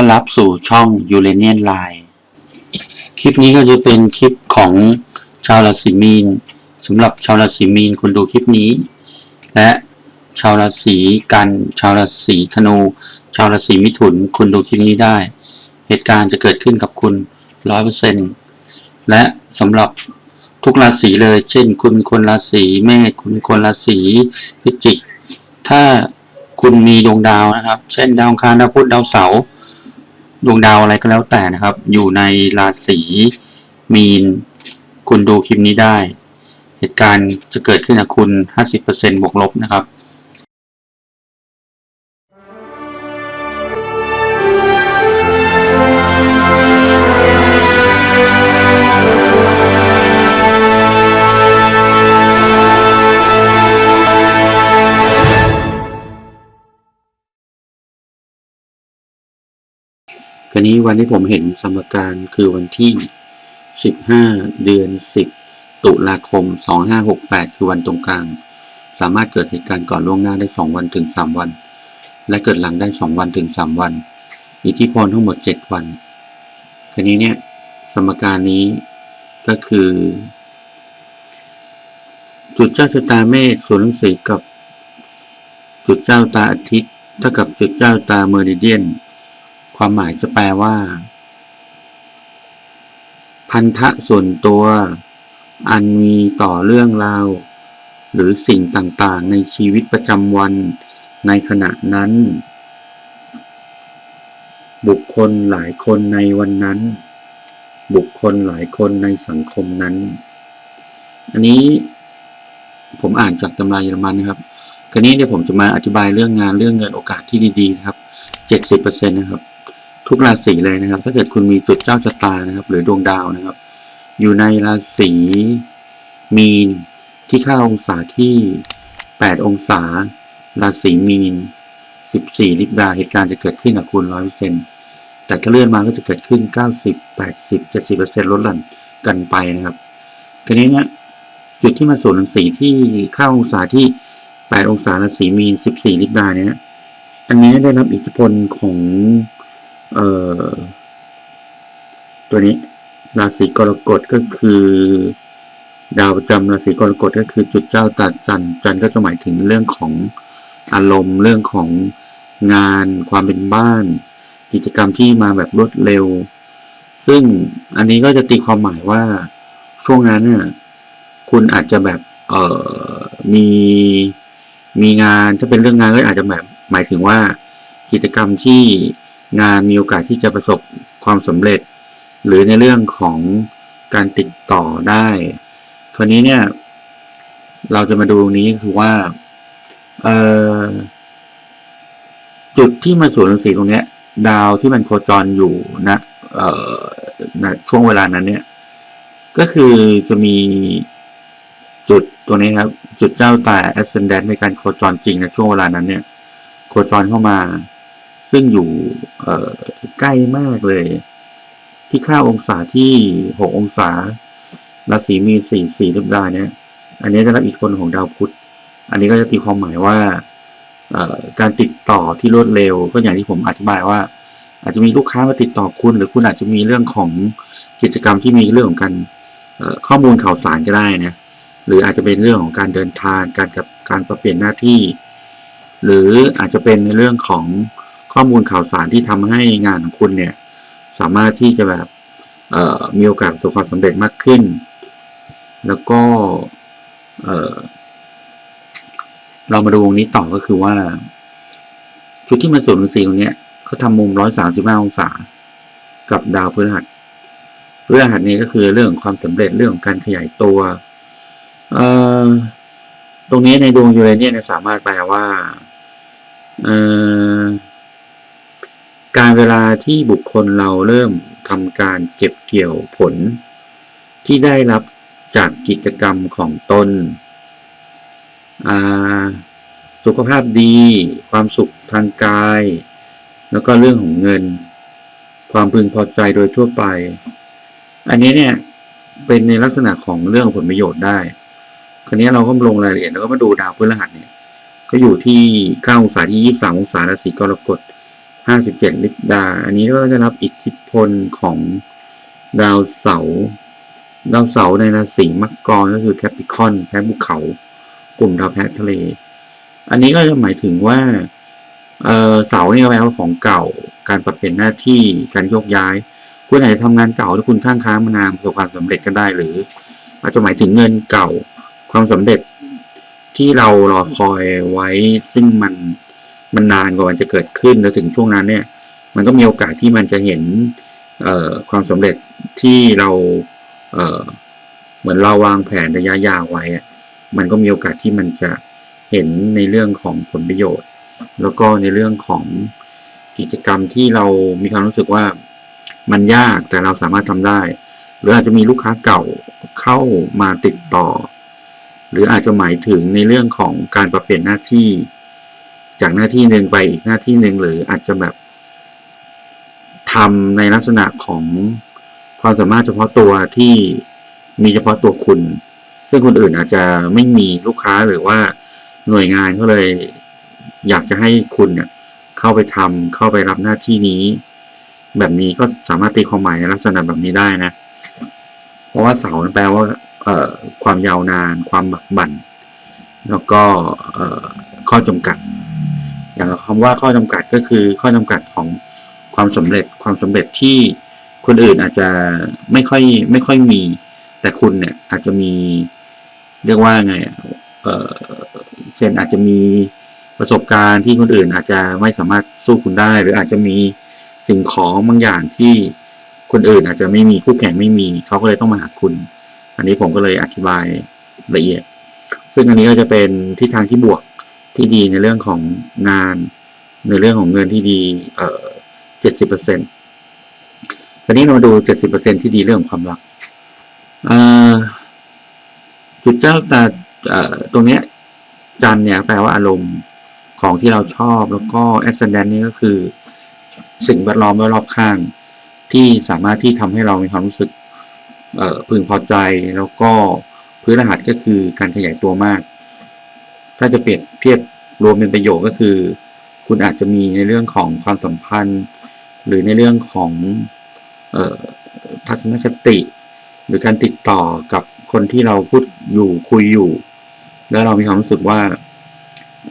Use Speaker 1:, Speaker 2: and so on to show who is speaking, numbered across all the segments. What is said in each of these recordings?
Speaker 1: อนรับสู่ช่องยูเรเนียนไลน์คลิปนี้ก็จะเป็นคลิปของชาวราศีมีนสำหรับชาวราศีมีนคุณดูคลิปนี้ และชาวราศีกัน ชาวราศีธนู ชาวราศีมิถุน คุณดูคลิปนี้ได้ เหตุการณ์จะเกิดขึ้นกับคุณร้อยเปอร์เซ็นต์และสำหรับทุกราศีเลย เช่น คุณคนราศีเมษคุณคนราศีพิจิก ถ้าคุณมีดวงดาวนะครับ เช่นดาวคารดาวพุธดาวเสาร์ ดวงดาวอะไรก็แล้วแต่นะครับ อยู่ในราศีมีน คุณดูคลิปนี้ได้ เหตุการณ์จะเกิดขึ้นกับคุณ 50%บวกลบนะครับ คราวนี้วันที่ผมเห็นสมการคือวันที่ 15 เดือน 10 ตุลาคม 2568 คือวันตรงกลาง สามารถเกิดเหตุการณ์ก่อนล่วงหน้าได้ 2 วันถึง 3 วัน และเกิดหลังได้ 2 วันถึง 3 วัน อิทธิพลทั้งหมด 7 วัน คราวนี้เนี่ยสมการนี้ก็คือ จุดเจ้าชะตาเมษส่วนหนังสือกับ จุดเจ้าตาอาทิตย์เท่ากับจุดเจ้าตาเมริเดียน ความหมายจะแปลว่า พันธะส่วนตัว อันมีต่อเรื่องราวหรือสิ่งต่างๆ ในชีวิตประจำวันในขณะนั้น บุคคลหลายคนในวันนั้น บุคคลหลายคนในสังคมนั้น อันนี้ผมอ่านจากตำราเยอรมันนะครับคราวนี้เนี่ยผมจะมาอธิบายเรื่องงานเรื่องเงินโอกาสที่ดีๆนะครับเจ็ดสิบเปอร์เซ็นต์นะครับ ทุกราศีเลยนะครับ ถ้าเกิดคุณมีจุดเจ้าชะตานะครับ หรือดวงดาวนะครับ อยู่ในราศีมีนที่ค่าองศาที่แปดองศา ราศีมีนสิบสี่ลิบดาเหตุการณ์จะเกิดขึ้นกับคุณร้อยเปอร์เซ็นต์แต่ถ้าเลื่อนมาก็จะเกิดขึ้นเก้าสิบแปดสิบเปอร์เซ็นต์ลดหลั่นกันไปนะครับทีนี้เนี่ยจุดที่มาสู่รังสีที่ค่าองศาที่แปดองศาราศีมีนสิบสี่ลิบดาเนี่ยอันนี้ได้รับอิทธิพลของ เอ่อ ตัวนี้ราศีกรกฎก็คือ ดาวจำราศีกรกฎก็คือจุดเจ้าตาจันทร์จันทร์ก็จะหมายถึงเรื่องของอารมณ์เรื่องของงานความเป็นบ้าน กิจกรรมที่มาแบบรวดเร็ว ซึ่งอันนี้ก็จะตีความหมายว่าช่วงนั้นเนี่ยคุณอาจจะแบบเอ่อมีมีงานถ้าเป็นเรื่องงานก็อาจจะแบบหมายถึงว่ากิจกรรมที่ งานมีโอกาสที่จะประสบความสำเร็จ หรือในเรื่องของการติดต่อได้ คราวนี้เนี่ย เราจะมาดูตรงนี้คือว่าเออจุดที่มาสู่รังสีตรงเนี้ยดาวที่มันโคจรอยู่นะเอ่อณช่วงเวลานั้นเนี่ย ก็คือจะมีจุดตัวนี้ครับ จุดเจ้าตา ascendant ในการโคจรจริงในช่วงเวลานั้นเนี่ย โคจรเข้ามา ซึ่งอยู่ใกล้มากเลย ที่ค่าองศาที่หกองศาราศีมีสี่สี่ลิบดาเนี่ยอันนี้ได้รับอิทธิพลของดาวพุธ อันนี้ก็จะตีความหมายว่าการติดต่อที่รวดเร็ว ก็อย่างที่ผมอธิบายว่า อาจจะมีลูกค้ามาติดต่อคุณ หรือคุณอาจจะมีเรื่องของกิจกรรมที่มีเรื่องของการข้อมูลข่าวสารก็ได้นะหรืออาจจะเป็นเรื่องของการเดินทางการกับการปรับเปลี่ยนหน้าที่ หรืออาจจะเป็นในเรื่องของ ข้อมูลข่าวสารที่ทำให้งานของคุณเนี่ยสามารถที่จะแบบมีโอกาสประสบความสำเร็จมากขึ้น แล้วก็เเรามาดูตรงนี้ต่อก็คือว่าจุดที่มันสูงสีตรงนี้เขาทำมุมร้อยสามสิบห้าองศา กับดาวพฤหัสพฤหัสนี้ก็คือเรื่องความสำเร็จเรื่องของการขยายตัวตรงนี้ในดวงยูเรเนียนเนี่ยสามารถแปลว่า เอ่อ การเวลาที่บุคคลเราเริ่มทำการเก็บเกี่ยวผล ที่ได้รับจากกิจกรรมของตนอ่าสุขภาพดี ความสุขทางกาย แล้วก็เรื่องของเงิน ความพึงพอใจโดยทั่วไป อันนี้เนี่ยเป็นในลักษณะของเรื่องผลประโยชน์ได้ คราวนี้เราก็ลงรายละเอียดแล้วก็มาดูดาวพฤหัสเนี่ย ก็อยู่ที่9องศาที่23องศาราศีกรกฎ ห้าสิบเจ็ดลิปดา อันนี้ก็จะรับอิทธิพลของดาวเสาร์ดาวเสาร์ในราศีมังกรก็คือแคปิคอนแพ้ภูเขา กลุ่มดาวแพะทะเล อันนี้ก็จะหมายถึงว่าเออเสาร์นี่ก็แปลว่าของเก่า การปรับเปลี่ยนหน้าที่การโยกย้าย คุณอาจจะทำงานเก่าที่คุณข้างค้างมานานประสบความสำเร็จก็ได้หรือ อาจจะหมายถึงเงินเก่าความสำเร็จที่เรารอคอยไว้ซึ่งมัน มันนานกว่ามันจะเกิดขึ้นแล้วถึงช่วงนั้นเนี่ย มันก็มีโอกาสที่มันจะเห็นเออความสำเร็จที่เราเออเหมือนเราวางแผนระยะยาวไว้ มันก็มีโอกาสที่มันจะเห็นในเรื่องของผลประโยชน์ แล้วก็ในเรื่องของกิจกรรมที่เรามีความรู้สึกว่ามันยากแต่เราสามารถทำได้ หรืออาจจะมีลูกค้าเก่าเข้ามาติดต่อ หรืออาจจะหมายถึงในเรื่องของการปรับเปลี่ยนหน้าที่ จากหน้าที่หนึ่งไปอีกหน้าที่หนึ่งหรืออาจจะแบบทำในลักษณะของความสามารถเฉพาะตัวที่มีเฉพาะตัวคุณ ซึ่งคนอื่นอาจจะไม่มีลูกค้าหรือว่าหน่วยงานก็เลย อยากจะให้คุณเนี่ยเข้าไปทำเข้าไปรับหน้าที่นี้ แบบนี้ก็สามารถตีความหมายในลักษณะแบบนี้ได้นะ เพราะว่าเสาแปลว่าเอความยาวนาน ความบักบั่น แล้วก็ข้อจำกัด อย่างคำว่าข้อจำกัดก็คือข้อจำกัดของความสำเร็จความสำเร็จที่คนอื่นอาจจะไม่ค่อยไม่ค่อยมี แต่คุณเนี่ยอาจจะมีเรียกว่าไงเออเช่นอาจจะมีประสบการณ์ที่คนอื่นอาจจะไม่สามารถสู้คุณได้ หรืออาจจะมีสิ่งของบางอย่างที่คนอื่นอาจจะไม่มีคู่แข่งไม่มีเขาก็เลยต้องมาหาคุณ อันนี้ผมก็เลยอธิบายละเอียด ซึ่งอันนี้ก็จะเป็นทิศทางที่บวก ที่ดีในเรื่องของงาน ในเรื่องของเงินที่ดีเอ่อเจ็ดสิบเปอร์เซ็นต์คราวนี้เรามาดูเจ็ดสิบเปอร์เซ็นที่ดีเรื่องของความรักอ่อจุดเจ้าต่เอ่อตรงเนี้ยจันเนี่ยแปลว่าอารมณ์ของที่เราชอบแล้วก็ ascendant นี่ก็คือ สิ่งแวดล้อมรอบข้าง ที่สามารถที่ทำให้เรามีความรู้สึกเออพึงพอใจ แล้วก็พื้นรหัสก็คือการขยายตัวมาก ถ้าจะเปรียบเทียบรวมเป็นประโยคก็คือ คุณอาจจะมีในเรื่องของความสัมพันธ์ หรือในเรื่องของออทัศนคติ หรือการติดต่อกับคนที่เราพูดอยู่คุยอยู่ แล้วเรามีความรู้สึกว่า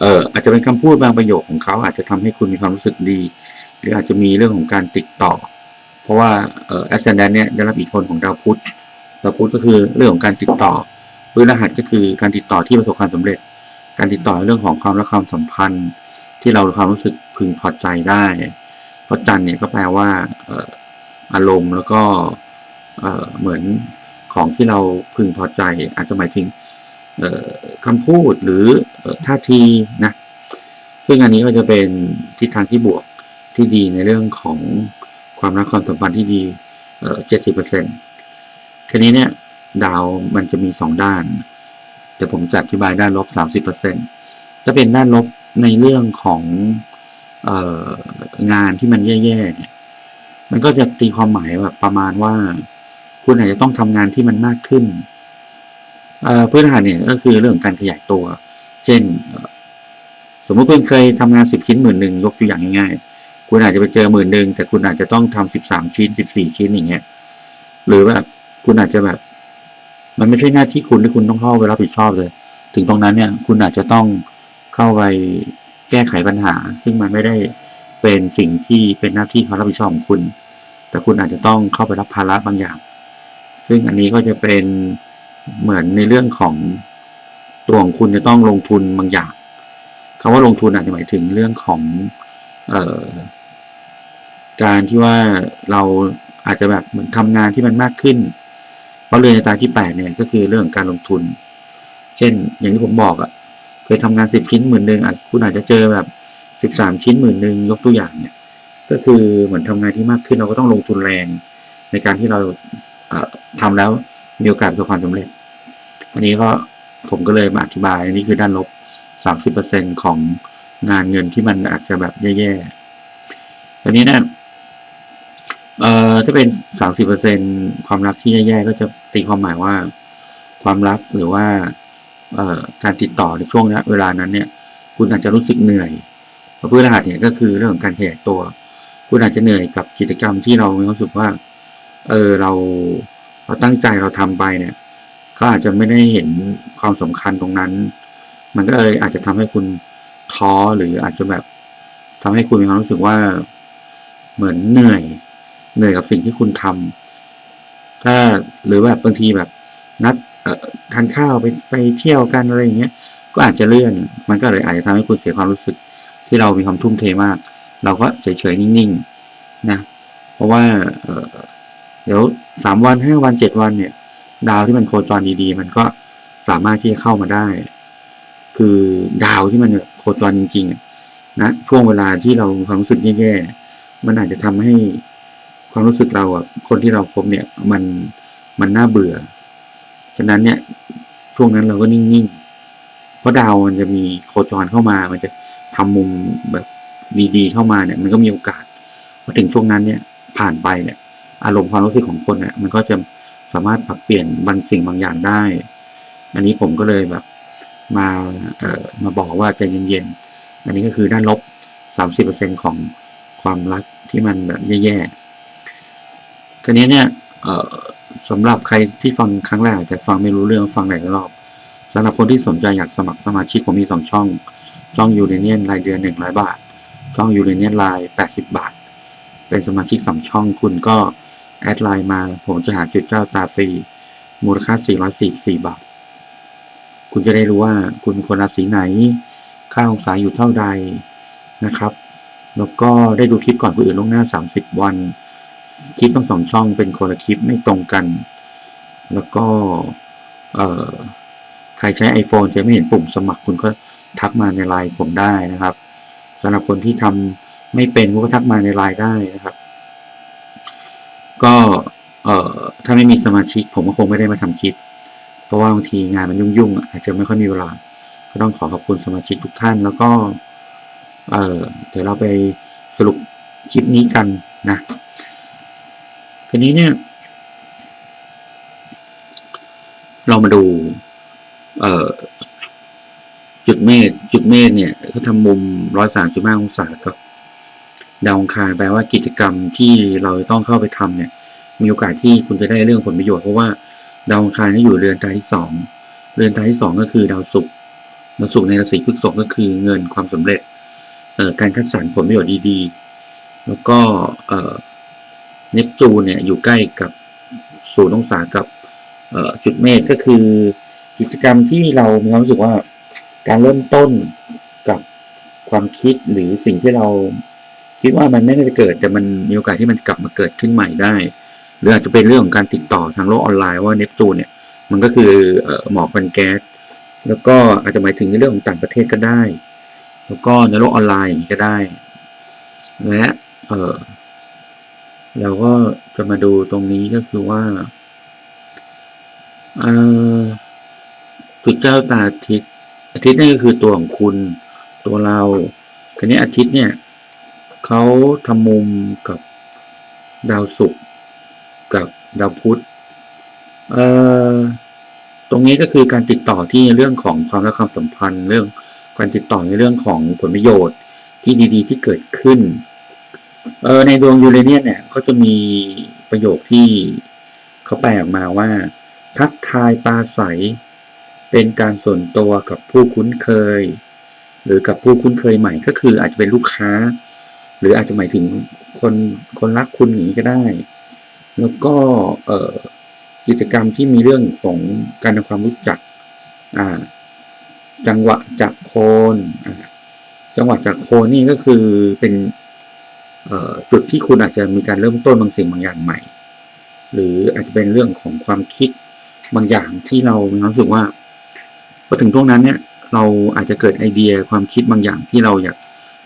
Speaker 1: เอออาจจะเป็นคำพูดบางประโยคของเขา อาจจะทำให้คุณมีความรู้สึกดี หรืออาจจะมีเรื่องของการติดต่อ เพราะว่าเอ่อ ascendant เนี่ยได้รับอิทธิพลของดาวพุธดาวพุธก็คือเรื่องของการติดต่อพื้นรหัสก็คือการติดต่อที่ประสบความสำเร็จ การติดต่อเรื่องของความรักความสัมพันธ์ ที่เราความรู้สึกพึงพอใจได้เพราะจันเนี่ยก็แปลว่าอารมณ์แล้วก็เหมือนของที่เราพึงพอใจ อาจจะหมายถึงคำพูดหรือท่าทีนะซึ่งอันนี้ก็จะเป็นทิศทางที่บวกที่ดีในเรื่องของความรักความสัมพันธ์ที่ดีเอ่อเจ็ดสิบเปอร์เซ็นต์ทีนี้เนี่ยดาวมันจะมีสองด้าน เดี๋ยวผมจะอธิบายด้านลบสามสิบเปอร์เซ็นต์ถ้าเป็นด้านลบในเรื่องของอองานที่มันแย่ๆเนี่ยมันก็จะตีความหมายแบบประมาณว่า คุณอาจจะต้องทำงานที่มันมากขึ้นเอ่อพื้นฐานเนี่ยก็คือเรื่องการขยายตัว เช่น สมมติคุณเคยทำงานสิบชิ้นหมื่นหนึ่งยกตัวอย่างง่ายๆคุณอาจจะไปเจอหมื่นหนึ่งแต่คุณอาจจะต้องทำสิบสามชิ้นสิบสี่ชิ้นอย่างเงี้ยหรือแบบคุณอาจจะแบบ มันไม่ใช่หน้าที่คุณที่คุณต้องเข้าไปรับผิดชอบเลย ถึงตรงนั้นเนี่ยคุณอาจจะต้องเข้าไปแก้ไขปัญหา ซึ่งมันไม่ได้เป็นสิ่งที่เป็นหน้าที่ความรับผิดชอบของคุณ แต่คุณอาจจะต้องเข้าไปรับภาระบางอย่าง ซึ่งอันนี้ก็จะเป็นเหมือนในเรื่องของตัวของคุณจะต้องลงทุนบางอย่างคำว่าลงทุนอาจจะหมายถึงเรื่องของออการที่ว่าเราอาจจะแบบเหมือนทำงานที่มันมากขึ้น เพราะเรือนในตาที่แปดเนี่ยก็คือเรื่องของการลงทุน เช่น อย่างที่ผมบอกอะ่ะเคยทำงานสิบชิ้นหมื่นหนึ่งอะคุณอาจจะเจอแบบสิบสามชิ้นหมื่นหนึ่งยกตัวอย่างเนี่ย ก็คือเหมือนทำงานที่มากขึ้นเราก็ต้องลงทุนแรง ในการที่เราเอ่อทำแล้วมีโอกาสประสบความสำเร็จอันนี้ก็ผมก็เลยมาอธิบายนนี้คือด้านลบสามสิบเปอร์เซ็นของงานเงินที่มันอาจจะแบบแย่ๆอันนี้เนี่ย เอ่อถ้าเป็นสามสิบเปอร์เซ็นความรักที่แย่ๆก็จะตีความหมายว่า ความรักหรือว่า เอ่อการติดต่อในช่วงนี้เวลานั้นเนี่ย คุณอาจจะรู้สึกเหนื่อยเพราะพื้นรหัสเนี่ยก็คือเรื่องของการขยายตัว คุณอาจจะเหนื่อยกับกิจกรรมที่เรามีความรู้สึกว่า เออเราเราตั้งใจเราทำไปเนี่ยก็อาจจะไม่ได้เห็นความสำคัญตรงนั้น มันก็เลยอาจจะทำให้คุณท้อหรืออาจจะแบบทำให้คุณมีความรู้สึกว่าเหมือนเหนื่อย เหนื่อยกับสิ่งที่คุณทำถ้าหรือแบบบางทีแบบ นัดเอ่อทานข้าวไปไปเที่ยวกันอะไรอย่างเงี้ย ก็อาจจะเลื่อน มันก็เลยอาจจะทำให้คุณเสียความรู้สึก ที่เรามีความทุ่มเทมาก เราก็เฉยๆนิ่งๆนะ เพราะว่าเออเดี๋ยวสามวันห้าวันเจ็ดวันเนี่ย ดาวที่มันโคจรดีๆ มันก็สามารถที่จะเข้ามาได้ คือดาวที่มันโคจรจริงๆนะช่วงเวลาที่เรามีความรู้สึกแย่ๆมันอาจจะทำให้ ความรู้สึกเราอะคนที่เราพบเนี่ยมันมันน่าเบื่อ ฉะนั้นเนี่ยช่วงนั้นเราก็นิ่งๆ เพราะดาวมันจะมีโคจรเข้ามา มันจะทำมุมแบบดีๆเข้ามาเนี่ย มันก็มีโอกาสพอถึงช่วงนั้นเนี่ยผ่านไปเนี่ย อารมณ์ความรู้สึกของคนเนี่ยมันก็จะสามารถปรับเปลี่ยนบางสิ่งบางอย่างได้ อันนี้ผมก็เลยแบบมาเอ่อมาบอกว่าใจเย็นๆ อันนี้ก็คือด้านลบสามสิบเปอร์เซ็นของความรักที่มันแบบแย่ๆ ทีนี้เนี่ยสำหรับใครที่ฟังครั้งแรกอาจจะฟังไม่รู้เรื่องฟังหลายรอบสำหรับคนที่สนใจอยากสมัครสมาชิกผมมีสองช่อง ช่องยูเรเนียนรายเดือนหนึ่งร้อยบาท ช่องยูเรเนียนรายแปดสิบบาท เป็นสมาชิกสองช่องคุณก็แอดไลน์มา ผมจะหาจุดเจ้าตาฟรีมูลค่า444บาท คุณจะได้รู้ว่าคุณควรราศีไหน ค่าองศาอยู่เท่าใดนะครับ แล้วก็ได้ดูคลิปก่อนผู้อื่นล่วงหน้า30วัน คลิปทั้งสองช่องเป็นคนละคลิปไม่ตรงกัน แล้วก็เออใครใช้ iPhone จะไม่เห็นปุ่มสมัครคุณก็ทักมาในไลน์ผมได้นะครับสำหรับคนที่ทำไม่เป็นก็ทักมาในไลน์ได้นะครับ ก็เอ่อถ้าไม่มีสมาชิก ผมก็คงไม่ได้มาทำคลิป เพราะว่าบางทีงานมันยุ่งๆอะอาจจะไม่ค่อยมีเวลา ก็ต้องขอขอบคุณสมาชิกทุกท่าน แล้วก็เอ่อเดี๋ยวเราไปสรุปคลิปนี้กันนะ ทีนี้เนี่ย เรามาดูเอ่อจุดเมฆจุดเมฆเนี่ยเขาทำมุมร้อยสามสิบห้าองศากับดาวองคารแปลว่ากิจกรรมที่เราต้องเข้าไปทำเนี่ย มีโอกาสที่คุณจะได้เรื่องผลประโยชน์เพราะว่าดาวองคารนี่อยู่เรือนตาที่สองเรือนตาที่สองก็คือดาวศุกร์ดาวศุกร์ในราศีพฤษภก็คือเงินความสำเร็จเอ่อการคัดสรรผลประโยชน์ดีๆ แล้วก็เอ่อ เนปจูนเนี่ยอยู่ใกล้กับศูนย์องศากับจุดเมฆก็คือกิจกรรมที่เรามีความรู้สึกว่าการเริ่มต้นกับความคิดหรือสิ่งที่เราคิดว่ามันไม่น่าจะเกิด แต่มันมีโอกาสที่มันกลับมาเกิดขึ้นใหม่ได้ หรืออาจจะเป็นเรื่องของการติดต่อทางโลกออนไลน์ว่าเนปจูนเนี่ยมันก็คือเออหมอกควันแก๊สแล้วก็อาจจะหมายถึงในเรื่องของต่างประเทศก็ได้ แล้วก็ในโลกออนไลน์อย่างนี้ก็ได้และ เราก็จะมาดูตรงนี้ก็คือว่าจุดเจ้าตาอาทิตย์อาทิตย์นี่ก็คือตัวของคุณตัวเราทีนี้อาทิตย์เนี่ยเขาทำมุมกับดาวศุกร์กับดาวพุธเอ่อตรงนี้ก็คือการติดต่อที่เรื่องของความรักความสัมพันธ์ เรื่องการติดต่อในเรื่องของผลประโยชน์ที่ดี ๆ ที่เกิดขึ้น เออในดวงยูเรเนียนเนี่ยก็จะมีประโยคที่เขาแปลออกมาว่า ทักทายปลาใสเป็นการส่วนตัวกับผู้คุ้นเคย หรือกับผู้คุ้นเคยใหม่ก็คืออาจจะเป็นลูกค้า หรืออาจจะหมายถึงคนคนรักคุณอย่างนี้ก็ได้ แล้วก็เอ่อกิจกรรมที่มีเรื่องของการทำความรู้จักอ่าจังหวะจากโคนจังหวะจากโคนนี่ก็คือเป็น จุดที่คุณอาจจะมีการเริ่มต้นบางสิ่งบางอย่างใหม่ หรืออาจจะเป็นเรื่องของความคิดบางอย่างที่เรามีความรู้สึกว่าพอถึงตรงนั้นเนี่ย เราอาจจะเกิดไอเดียความคิดบางอย่างที่เราอยาก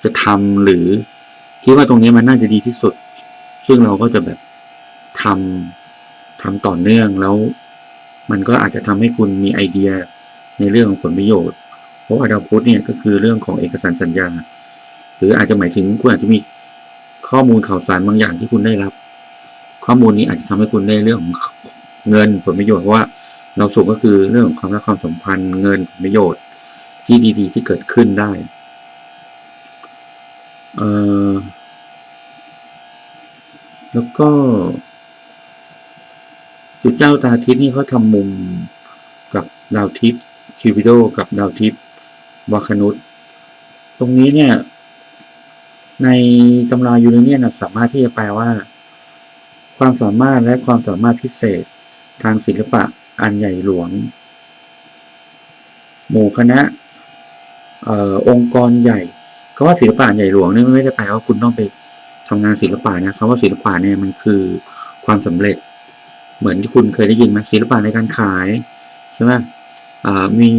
Speaker 1: จะทำหรือคิดว่าตรงนี้มันน่าจะดีที่สุด ซึ่งเราก็จะแบบทำทำต่อเนื่องแล้ว มันก็อาจจะทำให้คุณมีไอเดียในเรื่องของผลประโยชน์ เพราะว่าดาวพุธเนี่ยก็คือเรื่องของเอกสารสัญญา หรืออาจจะหมายถึงคุณอาจจะมี ข้อมูลข่าวสารบางอย่างที่คุณได้รับ ข้อมูลนี้อาจจะทำให้คุณได้เรื่องของเงินผลประโยชน์เพราะว่าเราสูงก็คือเรื่องของความรักความสัมพันธ์เงินผลประโยชน์ที่ดี ๆ ที่เกิดขึ้นได้เอ่อแล้วก็ จุดเจ้าตาทิพย์นี่เขาทำมุมกับดาวทิพย์คิวปิโดกับดาวทิพย์วาคานุสตรงนี้เนี่ย ในตำรายูเรเนียนสามารถที่จะแปลว่า ความสามารถและความสามารถพิเศษ ทางศิลปะอันใหญ่หลวง หมู่คณะออองค์กรใหญ่คำว่าศิลปะใหญ่หลวงนี่ไม่ได้แปลว่าคุณต้องไปทำงานศิลปะนะคำว่าศิลปะเนี่ยมันคือความสำเร็จ เหมือนที่คุณเคยได้ยินไหมศิลปะในการขายใช่ไหมมี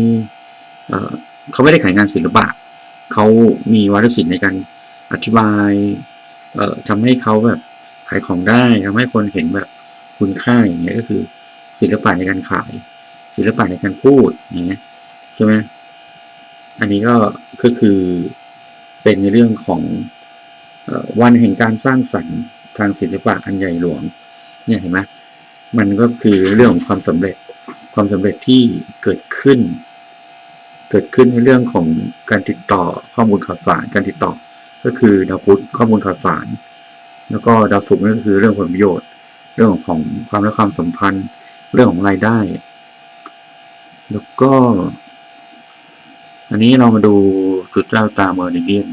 Speaker 1: เอ่อเขาไม่ได้ขายงานศิลปะ เขามีวัฒนศิลป์ในการ อธิบายเอ่อทำให้เขาแบบขายของได้ทำให้คนเห็นแบบคุณค่าอย่างเงี้ยก็คือ ศิลปะในการขาย ศิลปะในการพูดอย่างเงี้ยใช่ไหมอันนี้ก็ก็คือเป็นในเรื่องของเอ่อวันแห่งการสร้างสรรค์ทางศิลปะอันใหญ่หลวง เนี่ยเห็นไหมมันก็คือเรื่องของความสำเร็จความสำเร็จที่เกิดขึ้น เกิดขึ้นในเรื่องของการติดต่อข้อมูลข่าวสารการติดต่อ ก็คือดาวพุธข้อมูลข่าวสาร แล้วก็ดาวศุกร์นั่นก็คือเรื่องผลประโยชน์ เรื่องของความและความสัมพันธ์ เรื่องของรายได้ แล้วก็ อันนี้เรามาดูจุดเจ้าตาเมอร์ดิเดียน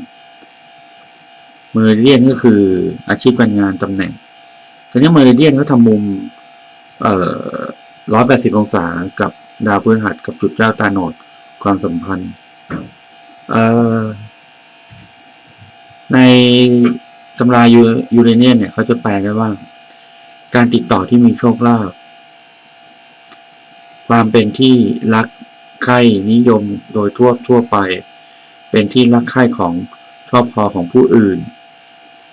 Speaker 1: เมอร์ดิเดียนก็คืออาชีพการงานตำแหน่งทีนี้เมอร์ดิเดียนเขาทำมุมเอ่อร้อยแปดสิบองศากับดาวพฤหัสกับจุดเจ้าตาโนดความสัมพันธ์ เอ่อ ในตำรายูยูเรเนียนเนี่ยเขาจะแปลได้ว่า การติดต่อที่มีโชคลาภความเป็นที่รักใคร่นิยมโดยทั่วทั่วไป เป็นที่รักใคร่ของชอบพอของผู้อื่น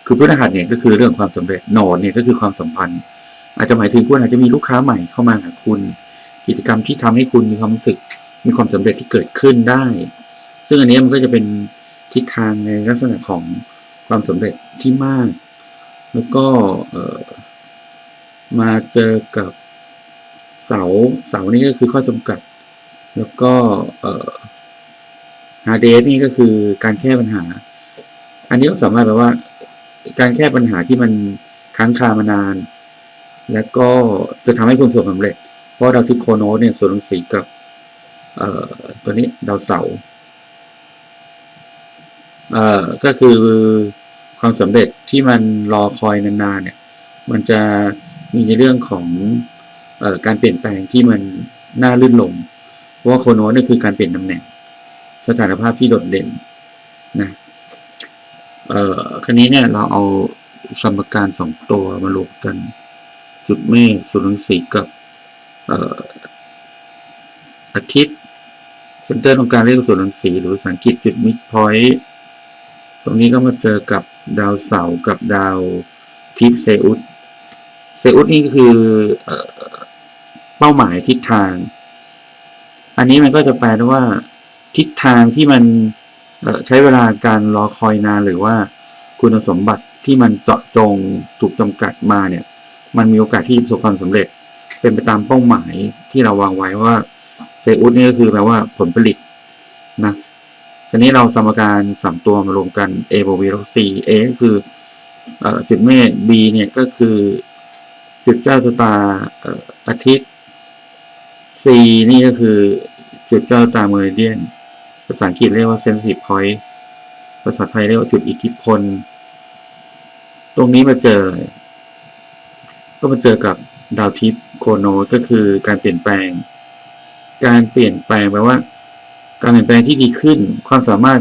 Speaker 1: คือพฤหัสเนี่ยก็คือเรื่องความสำเร็จโนดเนี่ยก็คือความสัมพันธ์ อาจจะหมายถึงคุณอาจจะมีลูกค้าใหม่เข้ามาหาคุณ กิจกรรมที่ทำให้คุณมีความรู้สึกมีความสำเร็จที่เกิดขึ้นได้ ซึ่งอันนี้มันก็จะเป็น ทิศทางในลักษณะของความสำเร็จที่มาก แล้วก็มาเจอกับเสาเสานี่ก็คือข้อจำกัด แล้วก็เอ่อฮาเดสนี่ก็คือการแก้ปัญหา อันนี้ก็สามารถแปลว่า การแก้ปัญหาที่มันค้างคามานาน แล้วก็จะทำให้คุณสบความสำเร็จ เพราะดาวทิพโคโนสเนี่ยส่วนสีกับตัวนี้ดาวเสาร์ เอ่อก็คือความสำเร็จที่มันรอคอยนานๆเนี่ย มันจะมีในเรื่องของออการเปลี่ยนแปลงที่มันน่าลื่นลมเพราะว่าโคโนสเนี่ยคือการเปลี่ยนตำแหน่ง สถานภาพที่โดดเด่นนะเอ่อครั้นี้เนี่ยเราเอาสมการสองตัวมารวมกัน จุดเมฆส่วนรังสีกับเอ่ออาทิตย์เซนเตอร์ตรงการเรียกส่วนรังสีหรือภาษาอังกฤษจุดมิดพอยต์ รงนี้ก็มาเจอกับดาวเสาร์กับดาวทิพย์เซอุสเซอุสนี่คือเออเป้าหมายทิศทาง อันนี้มันก็จะแปลว่า ทิศทางที่มันใช้เวลาการรอคอยนานหรือว่าคุณสมบัติที่มันเจาะจงถูกจำกัดมาเนี่ย มันมีโอกาสที่ประสบความสำเร็จ เป็นไปตามเป้าหมายที่เราวางไว้ว่าเซอุสนี่ก็คือแปลว่าผลผลิตนะ ทีนี้เราสมการสามตัวมารวมกัน A บวก B ลบ C A ก็คืออจุดเมฆ B เนี่ยก็คือจุดเจ้าชะตาอาทิตย์ C นี่ก็คือจุดเจ้าตาเมริเดียน ภาษาอังกฤษเรียกว่า sensitive point ภาษาไทยเรียกว่าจุดอิทธิพล ตรงนี้มาเจออะไรก็มาเจอกับดาวทิพย์โคโนก็คือการเปลี่ยนแปลง การเปลี่ยนแปลงแปลว่า การเปลี่ยนแปลงที่ดีขึ้น ความสามารถ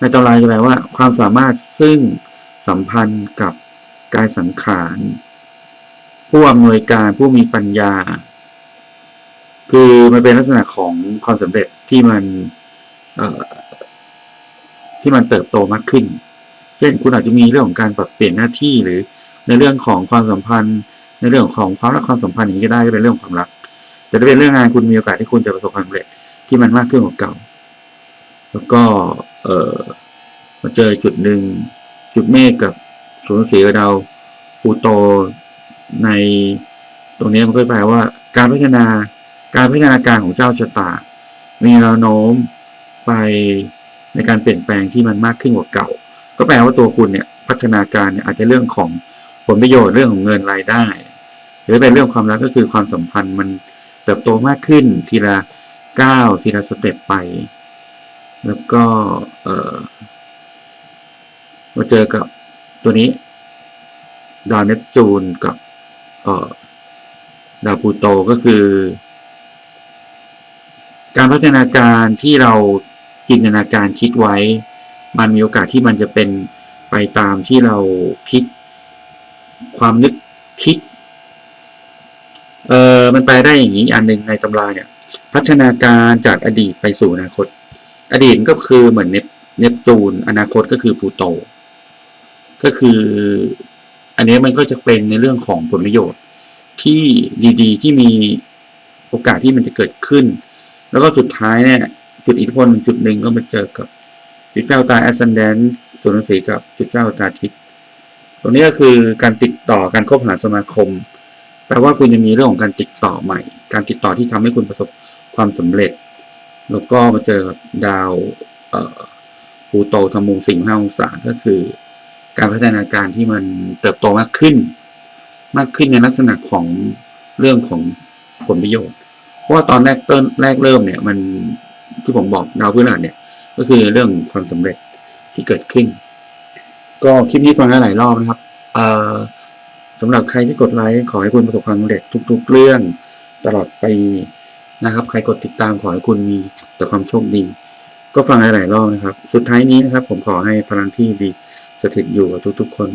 Speaker 1: ในตำราจะแปลว่า ความสามารถซึ่งสัมพันธ์กับกายสังขาร ผู้อำนวยการผู้มีปัญญา คือมันเป็นลักษณะของความสำเร็จที่มันที่มันเติบโตมากขึ้น เช่นคุณอาจจะมีเรื่องของการปรับเปลี่ยนหน้าที่หรือในเรื่องของความสัมพันธ์ ในเรื่องของความรักความสัมพันธ์อย่างนี้ก็ได้ก็เป็นเรื่องของความรัก แต่ถ้าเป็นเรื่องงานคุณมีโอกาสที่คุณจะประสบความสำเร็จ ที่มันมากขึ้นกว่าเก่า แล้วก็เออมาเจอจุดหนึ่งจุดเมฆกับศูนสีกับดาวพูโตในตรงนี้มันก็แปลว่า การพัฒนาการพัฒนาการของเจ้าชะตา มีแนวโน้มไปในการเปลี่ยนแปลงที่มันมากขึ้นกว่าเก่า ก็แปลว่าตัวคุณเนี่ยพัฒนาการเนี่ยอาจจะเรื่องของผลประโยชน์เรื่องของเงินรายได้ หรือเป็นเรื่องความรักก็คือความสัมพันธ์มันเติบโตมากขึ้นทีละ ก้าวทีละสเต็ปไป แล้วก็เออมาเจอกับตัวนี้ ดาวเนปจูนกับเออดาวพูโตก็คือ การพัฒนาการที่เราจินตนาการคิดไว้ มันมีโอกาสที่มันจะเป็นไปตามที่เราคิด ความนึกคิด เออมันไปได้อย่างนี้อันหนึ่งในตำราเนี่ย พัฒนาการจากอดีตไปสู่อนาคต อดีตก็คือเหมือนเนปเนปจูน อนาคตก็คือพลูโต ก็คือ อันนี้มันก็จะเป็นในเรื่องของผลประโยชน์ที่ดีๆ ที่มีโอกาสที่มันจะเกิดขึ้น แล้วก็สุดท้ายเนี่ย จุดอิทธิพลจุดหนึ่งก็มาเจอกับจุดเจ้าตา ascendant ส่วนหนังสือกับจุดเจ้าตาทิศตรงนี้ก็คือการติดต่อการคบหาสมาคม แปลว่าคุณจะมีเรื่องของการติดต่อใหม่ การติดต่อที่ทำให้คุณประสบ ความสำเร็จ แล้วก็มาเจอกับดาวเอ่อพลูโตทำมุมสี่ห้าองศาก็คือ การพัฒนาการที่มันเติบโตมากขึ้น มากขึ้นในลักษณะของเรื่องของผลประโยชน์ เพราะว่าตอนแรกต้นแรกเริ่มเนี่ยมันที่ผมบอกดาวพฤหัสเนี่ยก็คือเรื่องความสำเร็จที่เกิดขึ้น ก็คลิปนี้ฟังได้หลายรอบนะครับเอ่อสำหรับใครที่กดไลค์ขอให้คุณประสบความสำเร็จทุก ๆ เรื่องตลอดไป นะครับ ใครกดติดตามขอให้คุณมีแต่ความโชคดี ก็ฟังหลายๆรอบนะครับ สุดท้ายนี้นะครับ ผมขอให้พลังที่ดีสถิตอยู่กับทุกๆ คน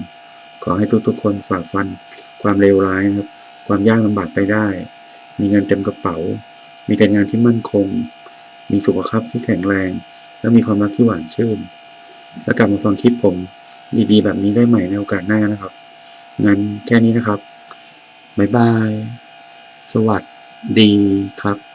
Speaker 1: ขอให้ทุกๆ คนฝ่าฟัน ความเลวร้ายนะครับ ความยากลำบากไปได้ มีเงินเต็มกระเป๋า มีการงานที่มั่นคง มีสุขภาพที่แข็งแรง และมีความรักที่หวานชื่นแล้วกลับมาฟังคลิปผมดีๆ แบบนี้ได้ใหม่ในโอกาสหน้านะครับ งั้นแค่นี้นะครับ บ๊ายบาย สวัสดีครับ